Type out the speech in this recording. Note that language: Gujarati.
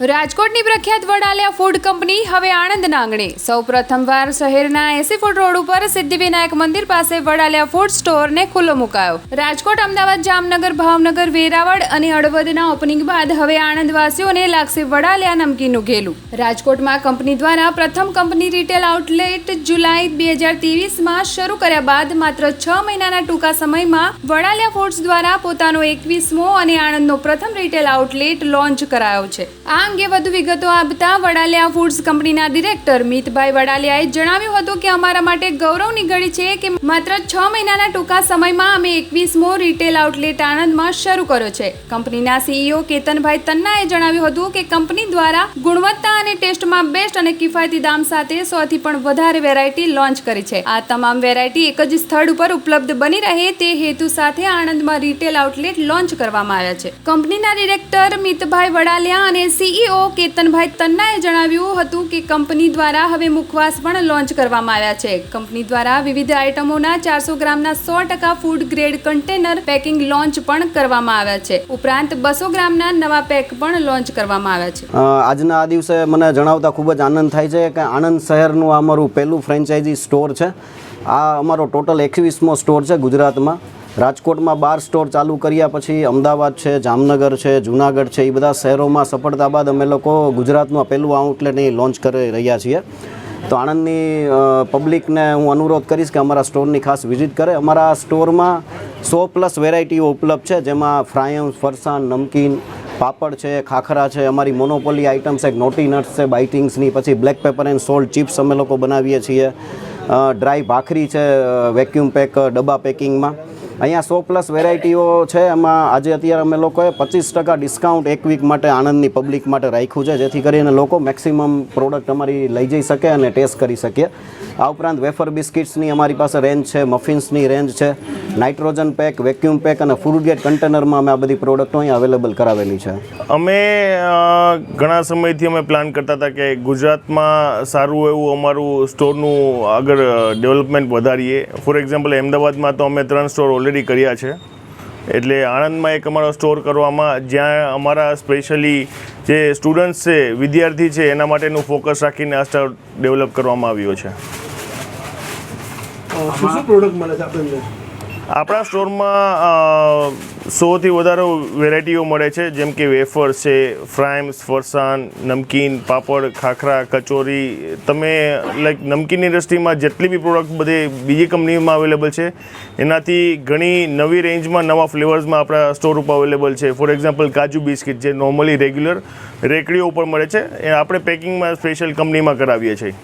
રાજકોટની પ્રખ્યાત વડાલિયા ફૂડ કંપની હવે આણંદના આંગણે સૌ પ્રથમવાર શહેરના એસી ફૂટ રોડ ઉપર સિદ્ધિવિનાયક મંદિર પાસે વડાલિયા ફૂડ સ્ટોરને ખુલ્લો મુકાયો. રાજકોટ, અમદાવાદ, જામનગર, ભાવનગર, વેરાવળ અને હળવદના ઓપનિંગ બાદ હવે આણંદવાસીઓને લાગશે વડાલિયા નમકીનું ઘેલું. રાજકોટમાં કંપની દ્વારા પ્રથમ કંપની રિટેલ આઉટલેટ જુલાઈ બે હજાર ત્રેવીસમાં શરૂ કર્યા બાદ માત્ર છ મહિનાના ટૂંકા સમયમાં વડાલિયા ફૂડ્સ દ્વારા પોતાનો એકવીસમો અને આણંદનો પ્રથમ રિટેલ આઉટલેટ લોન્ચ કરાયો છે. આ અંગે વધુ વિગતો આપતા વડાલિયા ફૂડ્સ કંપનીના ડિરેક્ટર મિતભાઈ વડાલિયાએ જણાવ્યું હતું કે અમારા માટે ગૌરવની ઘડી છે કે માત્ર છ મહિનાના ટૂંકા સમયમાં અમે એકવીસમો રિટેલ આઉટલેટ આણંદમાં શરૂ કર્યો છે. કંપનીના સીઈઓ કેતનભાઈ તન્નાએ જણાવ્યું હતું કે કંપની દ્વારા ગુણવત્તા અને ટેસ્ટમાં બેસ્ટ અને કિફાયતી દામ સાથે સોથી પણ વધારે વેરાયટી લોન્ચ કરી છે. આ તમામ વેરાયટી એક જ સ્થળ ઉપર ઉપલબ્ધ બની રહે તે હેતુ સાથે આણંદમાં રિટેલ આઉટલેટ લોન્ચ કરવામાં આવ્યા છે. કંપનીના ડિરેક્ટર મિતભાઈ વડાલિયા અને સીઈઓ કેતનભાઈ તન્નાએ જણાવ્યું હતું કે કંપની દ્વારા હવે મુખવાસ પણ લોન્ચ કરવામાં આવ્યા છે. કંપની દ્વારા વિવિધ આઇટમોના ચારસો ગ્રામના સો ટકા food grade container packing launch પણ કરવામાં આવ્યા છે. ઉપરાંત બસો ગ્રામના નવા પેક પણ લોન્ચ કરવામાં આવ્યા છે. આજના આ દિવસે મને જણાવતા ખૂબ જ આનંદ થાય છે કે આણંદ શહેરનું અમારું પહેલું ફ્રેન્ચાઇઝી સ્ટોર છે. આ અમારો ટોટલ એકવીસમો સ્ટોર છે ગુજરાતમાં. રાજકોટમાં બાર સ્ટોર ચાલુ કર્યા પછી અમદાવાદ છે, જામનગર છે, જુનાગઢ છે, એ બધા શહેરોમાં સફળતા બાદ અમે લોકો ગુજરાતનું પહેલું આઉટલેટ અહીં લોન્ચ કરી રહ્યા છીએ. તો આણંદની પબ્લિકને હું અનુરોધ કરીશ કે અમારા સ્ટોરની ખાસ વિઝિટ કરે. અમારા સ્ટોરમાં સો પ્લસ વેરાયટીઓ ઉપલબ્ધ છે, જેમાં ફ્રાયમ્સ ફરસાણ, નમકીન, પાપડ છે, ખાખરા છે, અમારી મોનોપોલી આઇટમ્સ એક નોટી નટ્સ છે બાઇટિંગ્સની પછી black pepper and salt chips અમે લોકો બનાવીએ છીએ. ડ્રાય ભાખરી છે વેક્યુમ પેક ડબ્બા પેકિંગમાં અહીંયા સો પ્લસ વેરાયટીઓ છે. એમાં આજે અત્યારે અમે લોકોએ પચીસ ટકા ડિસ્કાઉન્ટ એક વીક માટે આણંદની પબ્લિક માટે રાખ્યું છે, જેથી કરીને લોકો મેક્સિમમ પ્રોડક્ટ અમારી લઈ જઈ શકે અને ટેસ્ટ કરી શકે. આ ઉપરાંત વેફર બિસ્કિટ્સની અમારી પાસે રેન્જ છે મફિન્સની રેન્જ છે નાઇટ્રોજન પેક વેક્યુમ પેક અને ફૂડ ગેટ કન્ટેનરમાં અમે આ બધી પ્રોડક્ટો અહીં અવેલેબલ કરાવેલી છે. અમે ઘણા સમયથી અમે પ્લાન કરતા હતા કે ગુજરાતમાં સારું એવું અમારું સ્ટોરનું આગળ ડેવલપમેન્ટ વધારીએ. ફોર એક્ઝામ્પલ અમદાવાદમાં તો અમે ત્રણ સ્ટોર ઓલરેડી કર્યા છે. એટલે આણંદમાં એક અમારો સ્ટોર કરવામાં જ્યાં અમારા સ્પેશિયલી જે સ્ટુડન્ટ્સ છે, વિદ્યાર્થી છે, એના માટેનું ફોકસ રાખીને આ સ્ટોર ડેવલપ કરવામાં આવ્યો છે. શું શું પ્રોડક્ટ મળે છે આપણે આપણા સ્ટોરમાં સોથી વધારે વેરાયટીઓ મળે છે, જેમ કે વેફર્સ છે ફ્રાઇમ્સ ફરસાણ, નમકીન, પાપડ, ખાખરા, કચોરી. તમે, લાઈક, નમકીન ઇન્ડસ્ટ્રીમાં જેટલી બી પ્રોડક્ટ બધી બીજી કંપનીમાં અવેલેબલ છે, એનાથી ઘણી નવી રેન્જમાં નવા ફ્લેવર્સમાં આપણા સ્ટોર ઉપર અવેલેબલ છે. ફોર એક્ઝામ્પલ, કાજુ બિસ્કિટ, જે નોર્મલી રેગ્યુલર રેકડીઓ ઉપર મળે છે, એ આપણે પેકિંગમાં સ્પેશિયલ કંપનીમાં કરાવીએ છીએ.